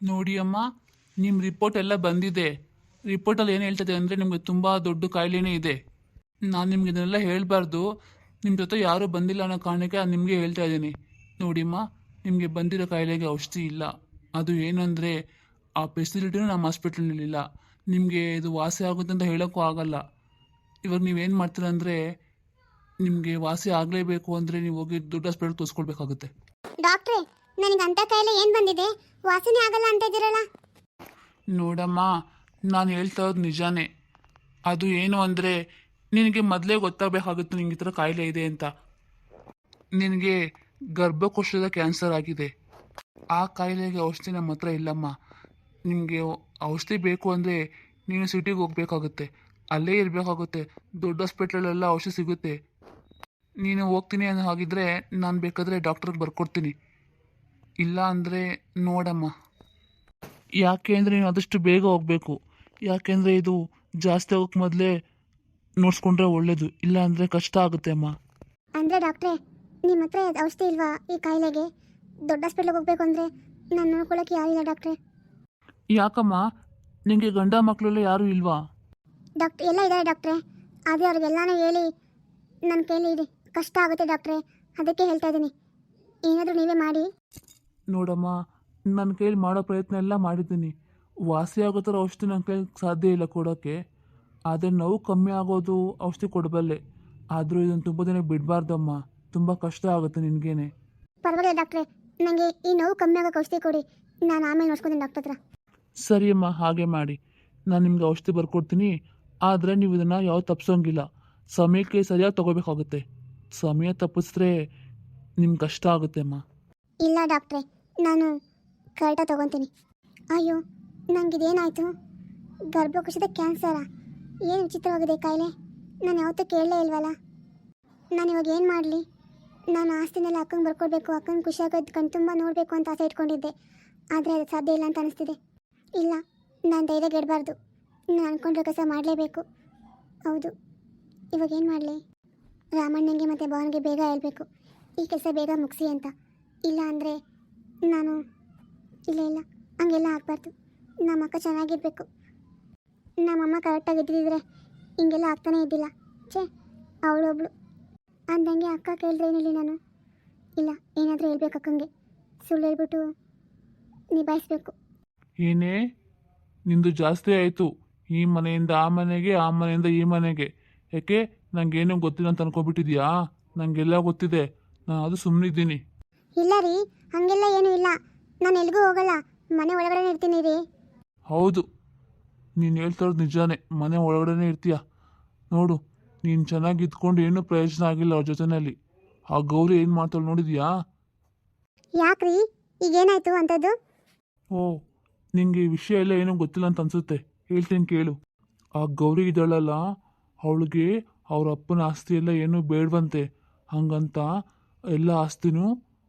ನೋಡಿ ಅಮ್ಮ ನಿಮ್ಮ ರಿಪೋರ್ಟ್ ಎಲ್ಲ ಬಂದಿದೆ. ರಿಪೋರ್ಟಲ್ಲಿ ಏನು ಹೇಳ್ತದೆ ಅಂದರೆ ನಿಮಗೆ ತುಂಬ ದೊಡ್ಡ ಕಾಯಿಲೆನೇ ಇದೆ. ನಾನು ನಿಮ್ಗೆ ಇದನ್ನೆಲ್ಲ ಹೇಳಬಾರ್ದು. ನಿಮ್ಮ ಜೊತೆ ಯಾರೂ ಬಂದಿಲ್ಲ ಅನ್ನೋ ಕಾರಣಕ್ಕೆ ನಿಮಗೆ ಹೇಳ್ತಾ ಇದ್ದೀನಿ. ನೋಡಿಮ್ಮ ನಿಮಗೆ ಬಂದಿರೋ ಕಾಯಿಲೆಗೆ ಔಷಧಿ ಇಲ್ಲ. ಅದು ಏನಂದರೆ ಆ ಫೆಸಿಲಿಟಿನೂ ನಮ್ಮ ಹಾಸ್ಪಿಟ್ಲಲ್ಲಿಲ್ಲ ನಿಮಗೆ ಇದು ವಾಸಿ ಆಗುತ್ತೆ ಅಂತ ಹೇಳೋಕ್ಕೂ ಆಗಲ್ಲ. ಇವಾಗ ನೀವೇನು ಮಾಡ್ತೀರಾ ನಿಮಗೆ ವಾಸಿ ಆಗಲೇಬೇಕು ಅಂದರೆ ನೀವು ಹೋಗಿ ದೊಡ್ಡ ಹಾಸ್ಪಿಟಲ್ ತೋರಿಸ್ಕೊಳ್ಬೇಕಾಗುತ್ತೆ. ಡಾಕ್ಟ್ರೇ ನನಗೆ ಅಂತ ಕೈಲೇ ಏನು ಬಂದಿದೆ? ವಾಸನೆ ಆಗಲ್ಲ ಅಂತ ಇದ್ದೀರಲ್ಲ? ನೋಡಮ್ಮ, ನಾನು ಹೇಳ್ತಾ ಇರೋದು ನಿಜಾನೇ. ಅದು ಏನು ಅಂದರೆ, ನಿನಗೆ ಮೊದಲೇ ಗೊತ್ತಾಗಬೇಕಾಗುತ್ತೆ ನಿಂಗೆ ಈ ಥರ ಕಾಯಿಲೆ ಇದೆ ಅಂತ. ನಿನಗೆ ಗರ್ಭಕೋಶದ ಕ್ಯಾನ್ಸರ್ ಆಗಿದೆ. ಆ ಕಾಯಿಲೆಗೆ ಔಷಧಿ ನಮ್ಮ ಹತ್ರ ಇಲ್ಲಮ್ಮ. ನಿಮಗೆ ಔಷಧಿ ಬೇಕು ಅಂದರೆ ನೀನು ಸಿಟಿಗೆ ಹೋಗ್ಬೇಕಾಗುತ್ತೆ. ಅಲ್ಲೇ ಇರಬೇಕಾಗುತ್ತೆ. ದೊಡ್ಡ ಹಾಸ್ಪಿಟ್ಲಲ್ಲೆಲ್ಲ ಔಷಧಿ ಸಿಗುತ್ತೆ. ನೀನು ಹೋಗ್ತೀನಿ ಅನ್ನೋ ಹಾಗಿದ್ರೆ ನಾನು ಬೇಕಾದರೆ ಡಾಕ್ಟ್ರಿಗೆ ಬರ್ಕೊಡ್ತೀನಿ. ಇಲ್ಲ ಅಂದರೆ ನೋಡಮ್ಮ. ಯಾಕೆ ಅಂದರೆ ನೀನು ಆದಷ್ಟು ಬೇಗ ಹೋಗಬೇಕು. ಯಾಕೆಂದರೆ ಇದು ಜಾಸ್ತಿ ಹೋಗಕ್ಕೆ ಮೊದಲೇ ನೋಡಿಸ್ಕೊಂಡ್ರೆ ಒಳ್ಳೇದು ಇಲ್ಲ ಅಂದರೆ ಕಷ್ಟ ಆಗುತ್ತೆ ಅಮ್ಮ. ಅಂದರೆ ಡಾಕ್ಟ್ರೇ ನಿಮ್ಮ ಹತ್ರ ಔಷಧಿ ಇಲ್ವಾ ಈ ಕಾಯಿಲೆಗೆ? ದೊಡ್ಡ ಹಾಸ್ಪಿಟ್ಲಿಗೆ ಹೋಗಬೇಕು ಅಂದರೆ ನಾನು ನೋಡ್ಕೊಳ್ಳೋಕೆ ಯಾರಿಲ್ಲ ಡಾಕ್ಟ್ರೇ. ಯಾಕಮ್ಮ? ನಿಮಗೆ ಗಂಡ ಮಕ್ಕಳೆಲ್ಲ ಯಾರೂ ಇಲ್ವಾ? ಡಾಕ್ಟ್ರ್ ಎಲ್ಲ ಇದ್ದಾರೆ ಡಾಕ್ಟ್ರೇ. ಆದರೆ ಅವ್ರಿಗೆಲ್ಲಾನು ಹೇಳಿ ನನ್ನ ಕೈಲಿ ಇದೆ ಕಷ್ಟ ಆಗುತ್ತೆ ಡಾಕ್ಟ್ರೇ. ಅದಕ್ಕೆ ಹೇಳ್ತಾ ಇದ್ದೀನಿ. ಏನಾದರೂ ನೀವೇ ಮಾಡಿ. ನೋಡಮ್ಮ ನನ್ನ ಕೈಲಿ ಮಾಡೋ ಪ್ರಯತ್ನ ಎಲ್ಲ ಮಾಡಿದ್ದೀನಿ. ವಾಸಿ ಆಗೋ ಥರ ಔಷಧಿ ನನ್ನ ಕೈಲಿ ಸಾಧ್ಯ ಇಲ್ಲ ಕೊಡೋಕ್ಕೆ ಆದರೆ ನೋವು ಕಮ್ಮಿ ಆಗೋದು ಔಷಧಿ ಕೊಡಬಲ್ಲೆ. ಆದರೂ ಇದನ್ನು ತುಂಬ ದಿನ ಬಿಡಬಾರ್ದಮ್ಮ. ತುಂಬ ಕಷ್ಟ ಆಗುತ್ತೆ ನಿನಗೇನೆ. ಪರವಾಗಿಲ್ಲ ಡಾಕ್ಟ್ರೆ. ನನಗೆ ಈ ನೋವು ಕಮ್ಮಿ ಆಗೋಕೆ ಔಷಧಿ ಕೊಡಿ. ನಾನು ಆಮೇಲೆ ನೋಡ್ಸ್ಕೊತೀನಿ ಡಾಕ್ಟರ್ ಹತ್ರ. ಸರಿಯಮ್ಮ ಹಾಗೆ ಮಾಡಿ. ನಾನು ನಿಮ್ಗೆ ಔಷಧಿ ಬರ್ಕೊಡ್ತೀನಿ. ಆದರೆ ನೀವು ಇದನ್ನು ಯಾವ ತಪ್ಪಿಸೋಂಗಿಲ್ಲ ಸಮಯಕ್ಕೆ ಸರಿಯಾಗಿ ತಗೋಬೇಕಾಗುತ್ತೆ. ಸಮಯ ತಪ್ಪಿಸಿದ್ರೆ ನಿಮ್ಗೆ ಕಷ್ಟ ಆಗುತ್ತೆ ಅಮ್ಮ ಇಲ್ಲ ಡಾಕ್ಟ್ರೇ. ನಾನು ಕರೆಕ್ಟಾಗಿ ತೊಗೊತೀನಿ. ಅಯ್ಯೋ ನನಗಿದೇನಾಯಿತು ಗರ್ಭಕೋಶದ ಕ್ಯಾನ್ಸರಾ. ಏನು ವಿಚಿತ್ರವಾಗಿದೆ ಕಾಯಿಲೆ? ನಾನು ಯಾವತ್ತೂ ಕೇಳಲೇ ಇಲ್ವಲ್ಲ? ನಾನು ಇವಾಗ ಏನು ಮಾಡಲಿ? ನಾನು ಆಸ್ತಿನೆಲ್ಲ ಅಕ್ಕಂಗೆ ಬರ್ಕೊಡ್ಬೇಕು, ಅಕ್ಕಂಗೆ ಖುಷಿಯಾಗೋದು ಕಣ್ ತುಂಬ ನೋಡಬೇಕು ಅಂತ ಆಸೆ ಇಟ್ಕೊಂಡಿದ್ದೆ. ಆದರೆ ಅದು ಸಾಧ್ಯ ಇಲ್ಲ ಅಂತ ಅನಿಸ್ತಿದೆ. ಇಲ್ಲ, ನಾನು ಧೈರ್ಯ ಗೆಡಬಾರ್ದು ನಾನು ಅಂದ್ಕೊಂಡ್ರೆ ಕೆಲಸ ಮಾಡಲೇಬೇಕು. ಹೌದು. ಇವಾಗ ಏನು ಮಾಡಲಿ? ರಾಮಣ್ಣನಿಗೆ ಮತ್ತು ಭವನಿಗೆ ಬೇಗ ಹೇಳಬೇಕು. ಈ ಕೆಲಸ ಬೇಗ ಮುಗಿಸಿ ಅಂತ. ಇಲ್ಲ ಅಂದರೆ ನಾನು ಇಲ್ಲ ಇಲ್ಲ. ಹಂಗೆಲ್ಲ ಆಗಬಾರ್ದು. ನಮ್ಮ ಅಕ್ಕ ಚೆನ್ನಾಗಿರ್ಬೇಕು. ನಮ್ಮಮ್ಮ ಕರೆಕ್ಟಾಗಿ ಇದ್ದಿದ್ರೆ ಹಿಂಗೆಲ್ಲ ಆಗ್ತಾನೇ ಇದ್ದಿಲ್ಲ. ಛೇ, ಅವಳೊಬ್ಳು. ಅಂದಂಗೆ ಅಕ್ಕ ಕೇಳಿದ್ರೆ ಏನಿಲ್ಲ ನಾನು? ಇಲ್ಲ, ಏನಾದರೂ ಹೇಳ್ಬೇಕು ಅಕ್ಕಂಗೆ. ಸುಳ್ಳು ಹೇಳ್ಬಿಟ್ಟು ನಿಭಾಯಿಸ್ಬೇಕು. ಏನೇ? ನಿಂದು ಜಾಸ್ತಿ ಆಯಿತು. ಈ ಮನೆಯಿಂದ ಆ ಮನೆಗೆ, ಆ ಮನೆಯಿಂದ ಈ ಮನೆಗೆ. ಯಾಕೆ? ನಂಗೇನು ಗೊತ್ತಿಲ್ಲ ಅಂತ ಅನ್ಕೊಬಿಟ್ಟಿದ್ಯಾ? ನನಗೆಲ್ಲ ಗೊತ್ತಿದೆ. ನಾನು ಅದು ಸುಮ್ಮನಿದ್ದೀನಿ ಇಲ್ಲ ರೀ ಹಂಗೆಲ್ಲ ಏನೂ ಇಲ್ಲ. ನಾನು ಎಲ್ಲಿಗೂ ಹೋಗಲ್ಲ ಮನೆ ಒಳಗಡೆ ಇರ್ತೀನಿ ರೀ. ಹೌದು ನೀನು ಹೇಳ್ತಾ ಇರೋದು ನಿಜಾನೇ ಮನೆ ಒಳಗಡೆನೇ ಇರ್ತೀಯ. ನೋಡು ನೀನು ಚೆನ್ನಾಗಿ ಇದ್ಕೊಂಡು ಏನೂ ಪ್ರಯೋಜನ ಆಗಿಲ್ಲ ಅವ್ರ ಜೊತೆನಲ್ಲಿ. ಆ ಗೌರಿ ಏನು ಮಾಡ್ತಾಳೆ ನೋಡಿದ್ಯಾ? ಯಾಕ್ರಿ ಈಗೇನಾಯ್ತು ಅಂಥದ್ದು? ಓ ನಿಂಗೆ ಈ ವಿಷಯ ಎಲ್ಲ ಏನೂ ಗೊತ್ತಿಲ್ಲ ಅಂತ ಅನ್ಸುತ್ತೆ. ಹೇಳ್ತೀನಿ ಕೇಳು. ಆ ಗೌರಿ ಇದ್ದಾಳಲ್ಲ ಅವಳಿಗೆ ಅವ್ರ ಅಪ್ಪನ ಆಸ್ತಿ ಎಲ್ಲ ಏನೂ ಬೇಡವಂತೆ. ಹಂಗಂತ ಎಲ್ಲ ಆಸ್ತಿನೂ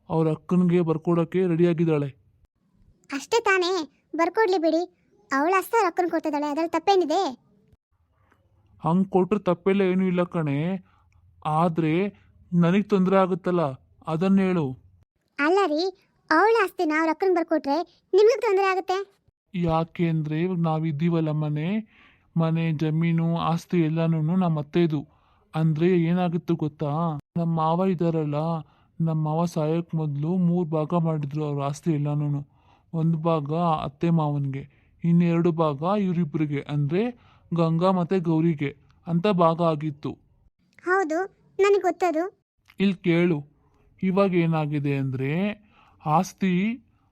ಅವ್ರ ಅಕ್ಕನಿಗೆ ಬರ್ಕೊಡೋಕ್ಕೆ ರೆಡಿಯಾಗಿದ್ದಾಳೆ ಅಷ್ಟೇ ತಾನೇ ಬರ್ಕೊಡ್ಲಿ ಬಿಡಿ. ಅವಳ ಅಸ್ತ ಅಕ್ಕನ ಕೊಡ್ತಿದ್ದಾಳೆ ಅದ್ರಲ್ಲಿ ತಪ್ಪೇನಿದೆ? ಹಂಗೆ ಕೊಟ್ರೆ ತಪ್ಪೆಲ್ಲ ಏನೂ ಇಲ್ಲ ಕಣೆ. ಆದರೆ ನನಗೆ ತೊಂದರೆ ಆಗುತ್ತಲ್ಲ ಅದನ್ನ ಹೇಳು. ಅಲ್ಲ ರೀ ಅವಳ ಆಸ್ತಿನ ಅವ್ರ ಅಕ್ಕನ ಬರ್ಕೊಟ್ರೆ ನಿಮ್ಗೆ ತೊಂದರೆ ಆಗುತ್ತೆ? ಯಾಕೆ ಅಂದರೆ ಇವಾಗ ನಾವಿದ್ದೀವಲ್ಲ ಮನೆ ಮನೆ ಜಮೀನು ಆಸ್ತಿ ಎಲ್ಲಾನು ನಮ್ಮ ಅತ್ತೆದು ಅಂದರೆ ಏನಾಗುತ್ತೆ ಗೊತ್ತಾ? ನಮ್ಮ ಮಾವ ಇದ್ದಾರಲ್ಲ ನಮ್ಮ ಮಾವ ಸಾಯೋಕ್ಕೆ ಮೊದಲು ಮೂರು ಭಾಗ ಮಾಡಿದ್ರು ಅವ್ರ ಆಸ್ತಿ ಎಲ್ಲನೂ ಒಂದು ಭಾಗ ಅತ್ತೆ ಮಾವನಿಗೆ ಇನ್ನೆರಡು ಭಾಗ ಇವರಿಬ್ಬರಿಗೆ ಅಂದರೆ ಗಂಗಾ ಮತ್ತು ಗೌರಿಗೆ ಅಂತ ಭಾಗ ಆಗಿತ್ತು. ಹೌದು ನನಗೆ ಗೊತ್ತದು. ಇಲ್ಲಿ ಕೇಳು ಇವಾಗ ಏನಾಗಿದೆ ಅಂದರೆ ಆಸ್ತಿ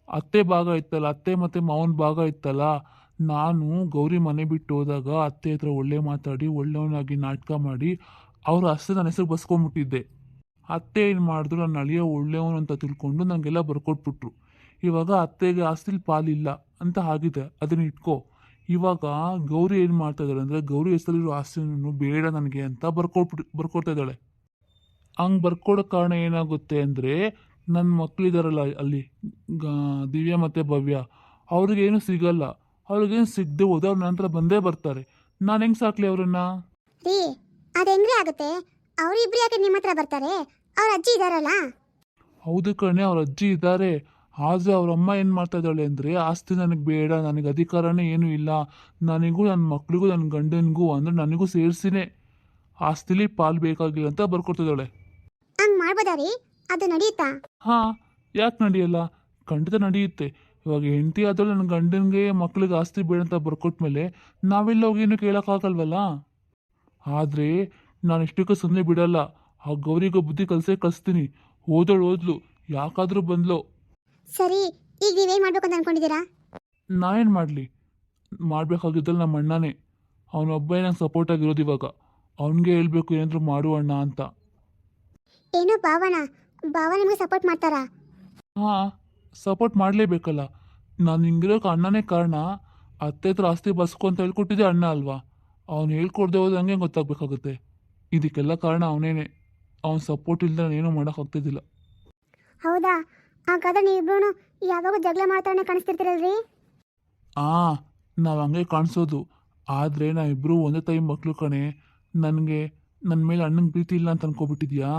ಅತ್ತೆ ಭಾಗ ಇತ್ತಲ್ಲ ಅತ್ತೆ ಮತ್ತು ಮಾವನ ಭಾಗ ಇತ್ತಲ್ಲ ನಾನು ಗೌರಿ ಮನೆ ಬಿಟ್ಟು ಹೋದಾಗ ಅತ್ತೆ ಹತ್ರ ಒಳ್ಳೆ ಮಾತಾಡಿ ಒಳ್ಳೆಯವನಾಗಿ ನಾಟಕ ಮಾಡಿ ಅವ್ರ ಆಸ್ತಿ ನನ್ನ ಹೆಸರು ಬಸ್ಕೊಂಬಿಟ್ಟಿದ್ದೆ. ಅತ್ತೆ ಏನು ಮಾಡಿದ್ರು? ನನ್ನ ಅಳಿಯ ಒಳ್ಳೆಯವನು ಅಂತ ತಿಳ್ಕೊಂಡು ನನಗೆಲ್ಲ ಬರ್ಕೊಟ್ಬಿಟ್ರು. ಇವಾಗ ಅತ್ತೆಗೆ ಆಸ್ತಿಲಿ ಪಾಲಿಲ್ಲ ಅಂತ ಆಗಿದೆ. ಅದನ್ನ ಇಟ್ಕೋ. ಇವಾಗ ಗೌರಿ ಏನು ಮಾಡ್ತಾ ಇದ್ದಾಳೆ ಅಂದರೆ ಗೌರಿ ಹೆಸರಲ್ಲಿರೋ ಆಸ್ತಿನೂ ಬೇಡ ನನಗೆ ಅಂತ ಬರ್ಕೊಟ್ಬಿಟ್ಟು ಬರ್ಕೊಡ್ತಾ ಇದ್ದಾಳೆ. ಹಂಗೆ ಬರ್ಕೊಡೋ ಕಾರಣ ಏನಾಗುತ್ತೆ ಅಂದರೆ ನನ್ನ ಮಕ್ಕಳಿದಾರಲ್ಲ ಅಲ್ಲಿ ದಿವ್ಯ ಮತ್ತು ಭವ್ಯ. ಅವ್ರಿಗೇನು ಸಿಗಲ್ಲ. ಅವ್ರಿಗೇನು ಸಿಗದೆ ಹೋದ್ರೆ ಅವ್ರ ನಂತರ ಬಂದೇ ಬರ್ತಾರೆ. ನಾನು ಹೆಂಗೆ ಸಾಕ್ಲಿ ಅವ್ರನ್ನ? ಅದು ಹೆಂಗ್ರಿ ಆಗುತ್ತೆ? ಅವರಿಬ್ರು ಯಾಕೆ ನಿಮ್ಮ ಹತ್ರ ಬರ್ತಾರೆ? ಅವ್ರ ಅಜ್ಜಿ ಇದಾರಲ್ಲ? ಹೌದು ಕಣೆ ಅವ್ರ ಅಜ್ಜಿ ಇದ್ದಾರೆ. ಆದರೆ ಅವ್ರ ಅಮ್ಮ ಏನು ಮಾಡ್ತಾ ಇದ್ದಾಳೆ ಅಂದರೆ ಆಸ್ತಿ ನನಗೆ ಬೇಡ ನನಗೆ ಅಧಿಕಾರನೇ ಏನೂ ಇಲ್ಲ. ನನಗೂ ನನ್ನ ಮಕ್ಳಿಗೂ ನನ್ನ ಗಂಡನಿಗೂ ಅಂದರೆ ನನಗೂ ಸೇರಿಸಿನೇ. ಆಸ್ತಿಲಿ ಪಾಲು ಬೇಕಾಗಿಲ್ಲ ಅಂತ ಬರ್ಕೊಡ್ತಿದ್ದಾಳೆ ಹಂಗ್ ಮಾಡ್ಬೋದಾ ರೀ? ಅದು ನಡೆಯುತ್ತಾ ಹಾಂ ಯಾಕೆ ನಡೆಯಲ್ಲ? ಖಂಡಿತ ನಡೆಯುತ್ತೆ. ಇವಾಗ ಹೆಂಡತಿ ಆದಳು ನನ್ನ ಗಂಡನಿಗೆ ಮಕ್ಳಿಗೆ ಆಸ್ತಿ ಬೇಡ ಅಂತ ಬರ್ಕೊಟ್ಮೇಲೆ ನಾವೆಲ್ಲ ಹೋಗಿ ಏನು ಕೇಳೋಕ್ಕಾಗಲ್ವಲ್ಲ? ಆದರೆ ನಾನು ಇಷ್ಟಕ್ಕೂ ಸುಮ್ಮನೆ ಬಿಡಲ್ಲ. ಆ ಗೌರಿಗೂ ಬುದ್ಧಿ ಕಲ್ಸೇ ಕಲಿಸ್ತೀನಿ. ಓದಳು ಓದ್ಲು ಯಾಕಾದ್ರೂ ಬಂದ್ಲು. ಸರಿ ಈಗ ನೀವೇನ್ ಮಾಡ್ಬೇಕಂತ ಅನ್ಕೊಂಡಿದ್ದೀರಾ? ನಾ ಏನು ಮಾಡಲಿ? ಮಾಡಬೇಕಾಗಿದ್ದಲ್ಲಿ ನಮ್ಮ ಅಣ್ಣನೇ. ಅವನೊಬ್ಬ ನಂಗೆ ಸಪೋರ್ಟ್ ಆಗಿರೋದು ಇವಾಗ. ಅವನಿಗೆ ಹೇಳ್ಬೇಕು ಏನಾದರೂ ಮಾಡು ಅಣ್ಣ ಅಂತ. ಏನೋ ಭಾವನ? ಭಾವ ನಿಮಗೆ ಸಪೋರ್ಟ್ ಮಾಡ್ತಾರಾ? ಹಾಂ ಸಪೋರ್ಟ್ ಮಾಡಲೇಬೇಕಲ್ಲ. ನಾನು ಹಿಂಗಿರೋಕೆ ಅಣ್ಣನೇ ಕಾರಣ. ಅತ್ತೆ ಹತ್ರ ಆಸ್ತಿ ಬಸ್ಕು ಅಂತ ಹೇಳ್ಕೊಟ್ಟಿದ್ದೆ ಅಣ್ಣ ಅಲ್ವಾ? ಅವ್ನು ಹೇಳ್ಕೊಡ್ದೆ ಹೋದ್ರೆ ಹಂಗೆ ಗೊತ್ತಾಗಬೇಕಾಗುತ್ತೆ. ಇದಕ್ಕೆಲ್ಲ ಕಾರಣ ಅವನೇನೆ. ಅವ್ನ ಸಪೋರ್ಟ್ ಇಲ್ಲದೆ ಮಾಡೋಕೆ ಹೋಗ್ತಿದ್ದಿಲ್ಲ ಹೌದಾ? ಹಾಗಾದ್ರೆ ನೀವಿಬ್ರು ಯಾವಾಗ ಜಗಳ ಮಾಡ್ತಾನೆ ಕಾಣಿಸ್ತಿರ್ತೀರಲ್ರಿ? ಆ ನಾವು ಹಂಗೆ ಕಾಣಿಸೋದು. ಆದರೆ ಇಬ್ರು ಒಂದೇ ತಾಯಿ ಮಕ್ಕಳು ಕಣೆ. ನನಗೆ ನನ್ನ ಮೇಲೆ ಅಣ್ಣನ ಪ್ರೀತಿ ಇಲ್ಲ ಅಂತ ಅನ್ಕೋಬಿಟ್ಟಿದ್ಯಾ?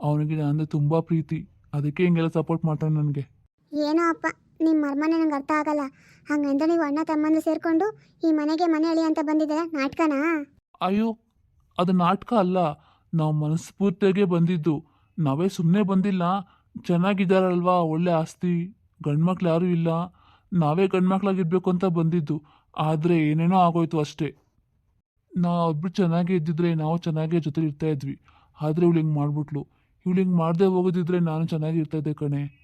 ಅವನಿಗೆ ಅಂದರೆ ತುಂಬ ಪ್ರೀತಿ. ಅದಕ್ಕೆ ಹಿಂಗೆಲ್ಲ ಸಪೋರ್ಟ್ ಮಾಡ್ತಾನೆ ನನಗೆ. ಏನೋ ಅಪ್ಪ ನಿಮ್ಮ ಮರ್ಮನೆ ನಂಗೆ ಅರ್ಥ ಆಗಲ್ಲ. ಹಂಗಂದ್ರೆ ನೀವು ಅಣ್ಣ ತಮ್ಮಂದು ಸೇರ್ಕೊಂಡು ಈ ಮನೆಗೆ ಮನೆ ಅಳಿ ಅಂತ ಬಂದಿದ್ದೀರಾ ನಾಟಕನಾ? ಅಯ್ಯೋ ಅದು ನಾಟಕ ಅಲ್ಲ. ನಾವು ಮನಸ್ಫೂರ್ತಿಯಾಗೆ ಬಂದಿದ್ದು. ನಾವೇ ಸುಮ್ಮನೆ ಬಂದಿಲ್ಲ. ಚೆನ್ನಾಗಿದ್ದಾರಲ್ವಾ ಒಳ್ಳೆ ಆಸ್ತಿ. ಗಂಡ್ಮಕ್ಳು ಯಾರೂ ಇಲ್ಲ. ನಾವೇ ಗಂಡ್ಮಕ್ಳಾಗಿರ್ಬೇಕು ಅಂತ ಬಂದಿದ್ದು. ಆದರೆ ಏನೇನೋ ಆಗೋಯ್ತು ಅಷ್ಟೇ. ನಾವು ಒಬ್ರು ಚೆನ್ನಾಗೇ ಇದ್ದಿದ್ರೆ ನಾವು ಚೆನ್ನಾಗೇ ಜೊತೆ ಇರ್ತಾ ಇದ್ವಿ. ಆದರೆ ಇವಳು ಹಿಂಗೆ ಮಾಡ್ಬಿಟ್ಲು. ಇವಳು ಹಿಂಗೆ ಮಾಡದೆ ಹೋಗೋದಿದ್ರೆ ನಾನು ಚೆನ್ನಾಗಿ ಇರ್ತಾ ಇದ್ದೆ ಕಣೆ.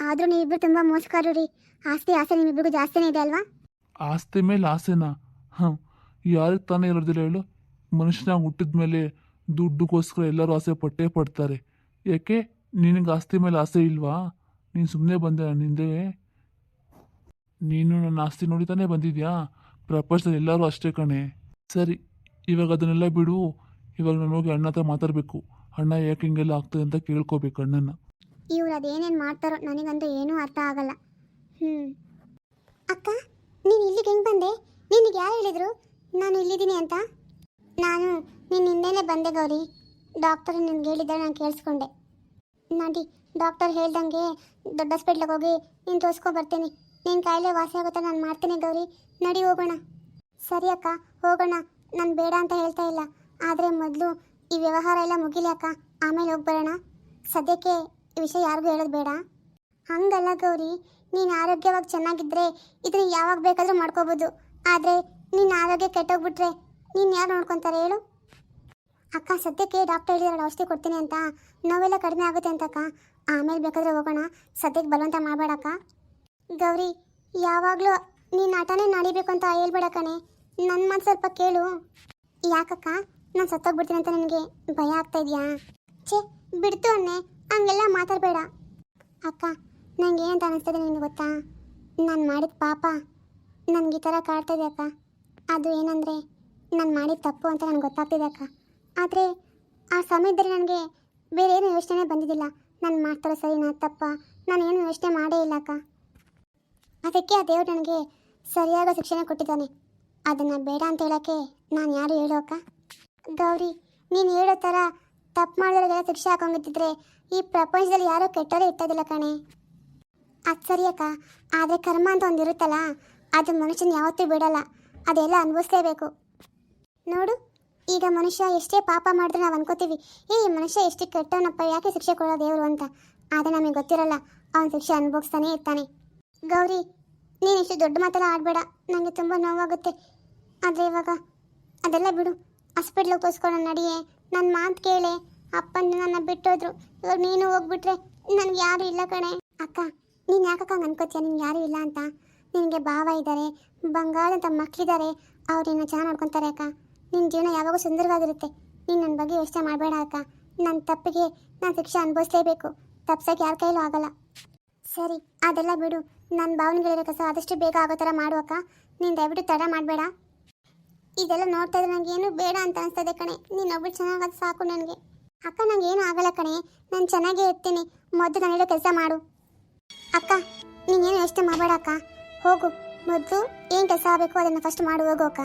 ಆದ್ರೂ ನೀವಿಬ್ರು ತುಂಬ ಮೋಸಗಾರರು ರೀ. ಆಸ್ತಿ ಆಸೆ ನಿಮ್ಮಿಬ್ರಿಗೂ ಜಾಸ್ತಿನೇ ಇದೆ ಅಲ್ವಾ? ಆಸ್ತಿ ಮೇಲೆ ಆಸೆನಾ? ಹಾಂ ಯಾರಿಗೆ ತಾನೇ ಇರೋದಿಲ್ಲ ಹೇಳು. ಮನುಷ್ಯನಾಗ ಹುಟ್ಟಿದ ಮೇಲೆ ದುಡ್ಡುಗೋಸ್ಕರ ಎಲ್ಲರೂ ಆಸೆ ಪಟ್ಟೇ ಪಡ್ತಾರೆ. ಯಾಕೆ? ನಿನಗೆ ಆಸ್ತಿ ಮೇಲೆ ಆಸೆ ಇಲ್ವಾ? ನೀನು ಸುಮ್ಮನೆ ಬಂದೆ ನನ್ನ ನೀನು ನನ್ನ ಆಸ್ತಿ ನೋಡಿ ತಾನೇ ಬಂದಿದ್ಯಾ? ಪ್ರಪಂಚದಲ್ಲಿ ಎಲ್ಲರೂ ಅಷ್ಟೇ ಕಣೆ. ಸರಿ, ಇವಾಗ ಅದನ್ನೆಲ್ಲ ಬಿಡು. ಇವಾಗ ನಾನು ಹೋಗಿ ಅಣ್ಣ ಹತ್ರ ಮಾತಾಡಬೇಕು. ಅಣ್ಣ ಯಾಕೆ ಹಿಂಗೆಲ್ಲ ಆಗ್ತದೆ ಅಂತ ಕೇಳ್ಕೋಬೇಕು ಅಣ್ಣನ ಇವ್ರು ಅದೇನೇನು ಮಾಡ್ತಾರೋ ನನಗಂತೂ ಏನೂ ಅರ್ಥ ಆಗಲ್ಲ. ಅಕ್ಕ, ನೀನು ಇಲ್ಲಿಗೆ ಹೆಂಗೆ ಬಂದೆ? ನಿನಗೆ ಯಾರು ಹೇಳಿದ್ರು? ನಾನು ಇಲ್ಲಿದ್ದೀನಿ ಅಂತ? ನಾನು ನಿನ್ನ ಹಿಂದೆನೇ ಬಂದೆ ಗೌರಿ. ಡಾಕ್ಟರ್ ನಿನ್ಗೆ ಹೇಳಿದ್ದೆ ನಾನು ಕೇಳಿಸ್ಕೊಂಡೆ. ನಡಿ ಡಾಕ್ಟರ್ ಹೇಳ್ದಂಗೆ ದೊಡ್ಡ ಹಾಸ್ಪಿಟ್ಲಿಗೆ ಹೋಗಿ ನೀನು ತೋರಿಸ್ಕೊ ಬರ್ತೀನಿ. ನಿನ್ನ ಕಾಯಿಲೆ ವಾಸಿ ಆಗುತ್ತೆ ನಾನು ಮಾಡ್ತೀನಿ ಗೌರಿ. ನಡಿ ಹೋಗೋಣ. ಸರಿ ಅಕ್ಕ, ಹೋಗೋಣ. ನಾನು ಬೇಡ ಅಂತ ಹೇಳ್ತಾ ಇಲ್ಲ. ಆದರೆ ಮೊದಲು ಈ ವ್ಯವಹಾರ ಎಲ್ಲ ಮುಗಿಲಿ ಅಕ್ಕ. ಆಮೇಲೆ ಹೋಗಿ ಬರೋಣ. ಸದ್ಯಕ್ಕೆ ಈ ವಿಷಯ ಯಾರಿಗೂ ಹೇಳೋದು ಬೇಡ. ಹಂಗಲ್ಲ ಗೌರಿ. ನೀನು ಆರೋಗ್ಯವಾಗಿ ಚೆನ್ನಾಗಿದ್ರೆ ಇದನ್ನ ಯಾವಾಗ ಬೇಕಾದರೂ ಮಾಡ್ಕೋಬೋದು. ಆದರೆ ನಿನ್ನ ಆರೋಗ್ಯ ಕೆಟ್ಟೋಗ್ಬಿಟ್ರೆ ನೀನು ಯಾರು ನೋಡ್ಕೊತಾರೆ ಹೇಳು. ಅಕ್ಕ, ಸದ್ಯಕ್ಕೆ ಡಾಕ್ಟರ್ ಹೇಳಿದಾರೆ ಔಷಧಿ ಕೊಡ್ತೀನಿ ಅಂತ. ನೋವೆಲ್ಲ ಕಡಿಮೆ ಆಗುತ್ತೆ ಅಂತ ಅಕ್ಕ. ಆಮೇಲೆ ಬೇಕಾದ್ರೆ ಹೋಗೋಣ. ಸದ್ಯಕ್ಕೆ ಬಲವಂತ ಮಾಡಬೇಡಕ್ಕ ಗೌರಿ, ಯಾವಾಗಲೂ ನೀನು ಆಟನೇ ನಡಿಬೇಕು ಅಂತ ಹೇಳ್ಬೇಡ ಕಣೆ. ನನ್ನ ಮಾತು ಸ್ವಲ್ಪ ಕೇಳು. ಯಾಕಕ್ಕ? ನಾನು ಸತ್ತೋಗ್ಬಿಡ್ತೀನಿ ಅಂತ ನಿನಗೆ ಭಯ ಆಗ್ತಾ ಇದೆಯಾ? ಛೇ, ಬಿಡ್ತು ಅನ್ನೆ ಹಂಗೆಲ್ಲ ಮಾತಾಡಬೇಡ. ಅಕ್ಕ ನನಗೆ ಏನಂತ ಅನಿಸ್ತಿದೆ ನಿನಗೆ ಗೊತ್ತಾ? ನಾನು ಮಾಡಿದ ಪಾಪ. ನನಗೆ ಈ ಥರ ಕಾಡ್ತಾ ಅಕ್ಕ. ಅದು ಏನಂದರೆ, ನಾನು ಮಾಡಿದ ತಪ್ಪು ಅಂತ ನನಗೆ ಗೊತ್ತಾಗ್ತಿದೆ ಅಕ್ಕ. ಆದರೆ ಆ ಸಮಯದಲ್ಲಿ ನನಗೆ ಬೇರೆ ಏನು ಯೋಚನೆ ಬಂದಿದ್ದಿಲ್ಲ. ನಾನು ಮಾಡ್ತಾರೋ ಸರಿನಾ? ತಪ್ಪ? ನಾನು ಏನು ಯೋಚನೆ ಮಾಡೇ ಇಲ್ಲ ಅಕ್ಕ. ಅದಕ್ಕೆ ಆ ದೇವರು ನನಗೆ ಸರಿಯಾದ ಶಿಕ್ಷಣ ಕೊಟ್ಟಿದ್ದಾನೆ. ಅದನ್ನು ಬೇಡ ಅಂತ ಹೇಳೋಕ್ಕೆ ನಾನು ಯಾರು ಹೇಳೋ ಅಕ್ಕ? ಗೌರಿ, ನೀನು ಹೇಳೋ ಥರ ತಪ್ಪು ಮಾಡಿದವ್ರಿಗೆಲ್ಲ ಶಿಕ್ಷೆ ಹಾಕೊಂಡಿದ್ದರೆ ಈ ಪ್ರಪಂಚದಲ್ಲಿ ಯಾರೂ ಕೆಟ್ಟವರೇ ಇರ್ತದಿಲ್ಲ ಕಣೆ. ಅದು ಸರಿ ಅಕ್ಕ. ಆದರೆ ಕರ್ಮ ಅಂತ ಒಂದು ಇರುತ್ತಲ್ಲ ಅದು ಮನುಷ್ಯನ ಯಾವತ್ತೂ ಬಿಡಲ್ಲ. ಅದೆಲ್ಲ ಅನುಭವಿಸಲೇಬೇಕು. ನೋಡು. ಈಗ ಮನುಷ್ಯ ಎಷ್ಟೇ ಪಾಪ ಮಾಡಿದ್ರೆ ನಾವು ಅನ್ಕೋತೀವಿ ಈ ಮನುಷ್ಯ ಎಷ್ಟು ಕೆಟ್ಟವನಪ್ಪ, ಯಾಕೆ ಶಿಕ್ಷೆ ಕೊಡೋ ದೇವರು ಅಂತ? ಆದರೆ ನಮಗೆ ಗೊತ್ತಿರಲ್ಲ, ಅವನ ಶಿಕ್ಷೆ ಅನುಭವಿಸ್ತಾನೆ ಇರ್ತಾನೆ. ಗೌರಿ, ನೀನು ಇಷ್ಟು ದೊಡ್ಡ ಮಾತೆಲ್ಲ ಆಡಬೇಡ ನನಗೆ ತುಂಬ ನೋವಾಗುತ್ತೆ. ಆದರೆ ಇವಾಗ ಅದೆಲ್ಲ ಬಿಡು ಹಾಸ್ಪಿಟ್ಲಿಗೆ ತೋರಿಸ್ಕೊಂಡು ನಡಿಯೇ ನನ್ನ ಮಾತು ಕೇಳೆ. ಅಪ್ಪನ ನನ್ನ ಬಿಟ್ಟೋದ್ರು, ಇವಾಗ ನೀನು ಹೋಗ್ಬಿಟ್ರೆ ನನಗೆ ಯಾರು ಇಲ್ಲ ಕಣೆ. ಅಕ್ಕ, ನೀನು ಯಾಕಕ್ಕ ಅನ್ಕೋತೀಯ? ನಿನ್ಗೆ ಯಾರು ಇಲ್ಲ ಅಂತ? ನಿನಗೆ ಭಾವ ಇದ್ದಾರೆ ಬಂಗಾರದಂಥ ಮಕ್ಕಳಿದ್ದಾರೆ ಅವ್ರು ನಿನ್ನ ಚೆನ್ನಾಗಿ ನೋಡ್ಕೊತಾರೆ ಅಕ್ಕ. ನಿನ್ನ ಜೀವನ ಯಾವಾಗೂ ಸುಂದರವಾಗಿರುತ್ತೆ. ನೀನು ನನ್ನ ಬಗ್ಗೆ ಯೋಚನೆ ಮಾಡಬೇಡ ಅಕ್ಕ. ನನ್ನ ತಪ್ಪಿಗೆ ನಾನು ಶಿಕ್ಷೆ ಅನುಭವಿಸಲೇಬೇಕು. ತಪ್ಸೋಕೆ ಯಾರ ಕೈಲೂ ಆಗಲ್ಲ. ಸರಿ, ಅದೆಲ್ಲ ಬಿಡು. ನನ್ನ ಭಾವನೆಗಳಿರೋ ಕಸ ಆದಷ್ಟು ಬೇಗ ಆಗೋ ಥರ ಮಾಡು ಅಕ್ಕ. ನೀನು ದಯವಿಟ್ಟು ತಡ ಮಾಡಬೇಡ. ಇದೆಲ್ಲ ನೋಡ್ತಾ ಇದ್ರೆ ನನಗೆ ಏನು ಬೇಡ ಅಂತ ಅನಿಸ್ತದೆ ಕಣೆ. ನೀನು ಒಬ್ಬಳು ಚೆನ್ನಾಗೋದು ಸಾಕು ನನಗೆ. ಅಕ್ಕ, ನಂಗೆ ಏನು ಆಗಲ್ಲ ಕಣೆ. ನಾನು ಚೆನ್ನಾಗೇ ಇರ್ತೀನಿ. ಮೊದಲು ನಾನು ಹೇಳೋ ಕೆಲಸ ಮಾಡು. ಅಕ್ಕ ನೀನೇನು ಯೋಚನೆ ಮಾಡಬೇಡ ಅಕ್ಕ. ಹೋಗು. ಮೊದಲು ಏನು ಕೆಲಸ ಆಗಬೇಕು ಅದನ್ನು ಫಸ್ಟ್ ಮಾಡು, ಹೋಗು ಅಕ್ಕ.